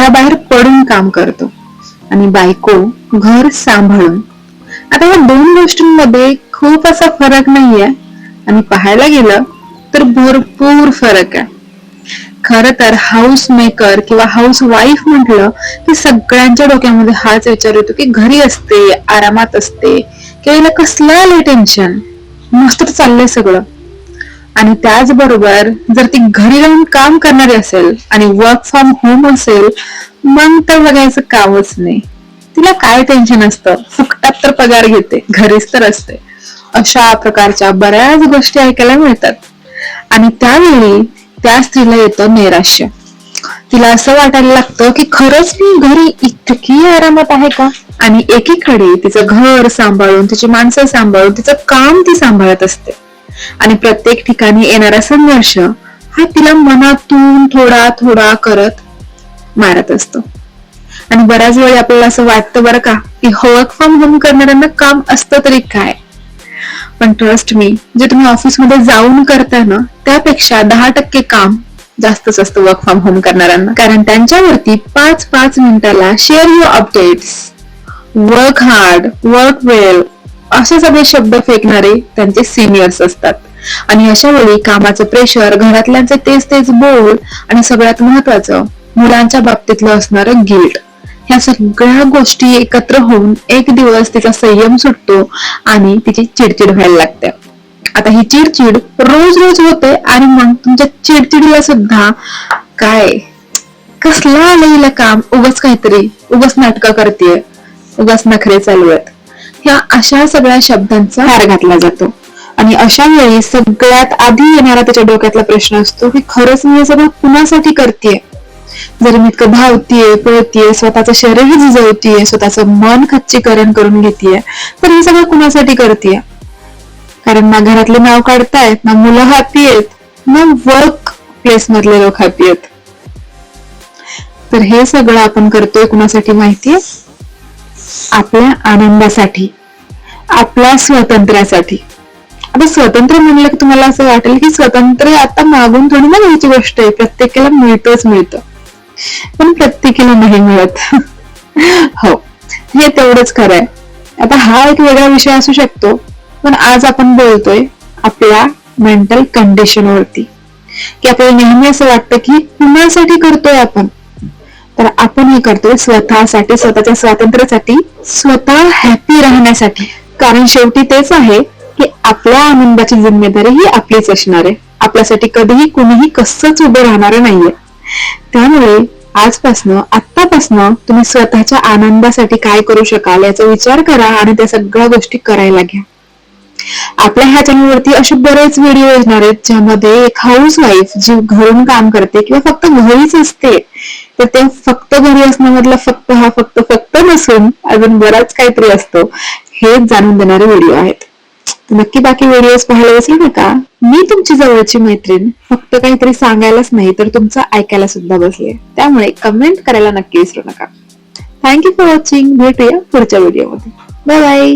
घराबाहेर पडून काम करतो. आणि बायको घर सांभाळून. आता या दोन गोष्टींमध्ये खूप असा फरक नाहीये. आणि पाहायला गेलं तर भरपूर फरक आहे. खर तर हाऊस मेकर किंवा हाऊस वाईफ म्हटलं की सगळ्यांच्या डोक्यामध्ये हाच विचार येतो की घरी असते आरामात असते किंवा हिला कसलं आलंय टेन्शन मस्त चाललंय सगळं. आणि त्याचबरोबर जर ती घरी राहून काम करणारी असेल आणि वर्क फ्रॉम होम असेल मग तर बघायचं कामच नाही. तिला काय टेन्शन असतं? फुकटात तर पगार घेते घरीच तर असते. अशा प्रकारच्या बऱ्याच गोष्टी ऐकायला मिळतात. आणि त्यावेळी त्या स्त्रीला येतं नैराश्य. तिला असं वाटायला लागतं की खरंच मी घरी इतकी आरामात आहे का? आणि एकीकडे तिचं घर सांभाळून तिची माणसं सांभाळून तिचं काम ती सांभाळत असते. आणि प्रत्येक ठिकाणी येणारा संघर्ष हा तिला मनातून थोडा थोडा करत मारत असतो. आणि बऱ्याच वेळी आपल्याला असं वाटतं बरं का की वर्क फ्रॉम होम करणाऱ्यांना काम असतं तरी काय? पण ट्रस्ट मी जे तुम्ही ऑफिसमध्ये जाऊन करता ना त्यापेक्षा दहा टक्के काम जास्तच असतं वर्क फ्रॉम होम करणाऱ्यांना. कारण त्यांच्यावरती पाच पाच मिनिटाला share your updates work hard work well असे सगळे शब्द फेकणारे त्यांचे सिनियर्स असतात. आणि अशा वेळी कामाचं प्रेशर घरातल्यांचे तेच तेच बोल आणि सगळ्यात महत्वाचं मुलांच्या बाबतीतलं असणारं गिल्ट ह्या सगळ्या गोष्टी एकत्र होऊन एक दिवस तिचा संयम सुटतो आणि तिची चिडचिड व्हायला लागते. आता ही चिडचिड रोज रोज होते आणि मग तुमच्या चिडचिडीला सुद्धा काय? कसलं आलं हिला काम? उगच काहीतरी उगच नाटकं करते उगाच नखरे चालू आहेत. ह्या अशा सगळ्या शब्दांचा हार घातला जातो. आणि अशा वेळी सगळ्यात आधी येणारा त्याच्या डोक्यातला प्रश्न असतो की खरंच मी हे सगळं कुणासाठी करतेय? जर मी इतकं धावतीये पळतीये स्वतःचं शरीर झिजवतीये स्वतःचं मन खच्चीकरण करून घेतीये तर हे सगळं कुणासाठी करतेय? कारण ना घरातले नाव काढतायत ना मुलं हॅपी आहेत ना वर्क प्लेस मधले लोक हॅपी आहेत. तर हे सगळं आपण करतोय कुणासाठी माहितीये? आपल्या आनंदासाठी आपल्या स्वातंत्र्यासाठी. आता स्वतंत्र म्हणलं की तुम्हाला असं वाटेल की स्वतंत्र आता मागून थोडी ना घ्यायची गोष्ट आहे. प्रत्येकाला मिळतच मिळतं. पण प्रत्येकीला नाही मिळत. हो हे तेवढंच खरं आहे. आता हा एक वेगळा विषय असू शकतो पण आज आपण बोलतोय आपल्या मेंटल कंडिशन वरती. की आपल्याला नेहमी असं वाटतं की कुणासाठी करतोय आपण? तर आपण हे करतोय स्वतःसाठी स्वतःच्या स्वातंत्र्यासाठी स्वतः हॅपी राहण्यासाठी. कारण शेवटी तेच आहे की आपल्या आनंदाची जिम्मेदारी ही आपलीच असणार आहे. आपल्यासाठी कधीही कुणीही कसंच उभं राहणार नाहीये. त्यामुळे आजपासनं आत्तापासनं तुम्ही स्वतःच्या आनंदासाठी काय करू शकाल याचा विचार करा आणि त्या सगळ्या गोष्टी करायला घ्या. आपल्या ह्या चॅनलवरती असे बरेच व्हिडिओ येणार आहेत ज्यामध्ये एक हाऊस वाईफ जी घरून काम करते किंवा फक्त घरीच असते तर ते फक्त घरी असण्यामधला फक्त हा फक्त फक्त नसून अजून बराच काहीतरी असतो. हेच जाणून देणारे व्हिडिओ आहेत. नक्की बाकी व्हिडिओज पाहायला विसरू नका. मी तुमची जवळची मैत्रीण. फक्त काहीतरी सांगायलाच नाही तर तुमचं ऐकायला सुद्धा बसले त्यामुळे कमेंट करायला नक्की विसरू नका. थँक्यू फॉर वॉचिंग भेटूया पुढच्या व्हिडिओमध्ये. Bye bye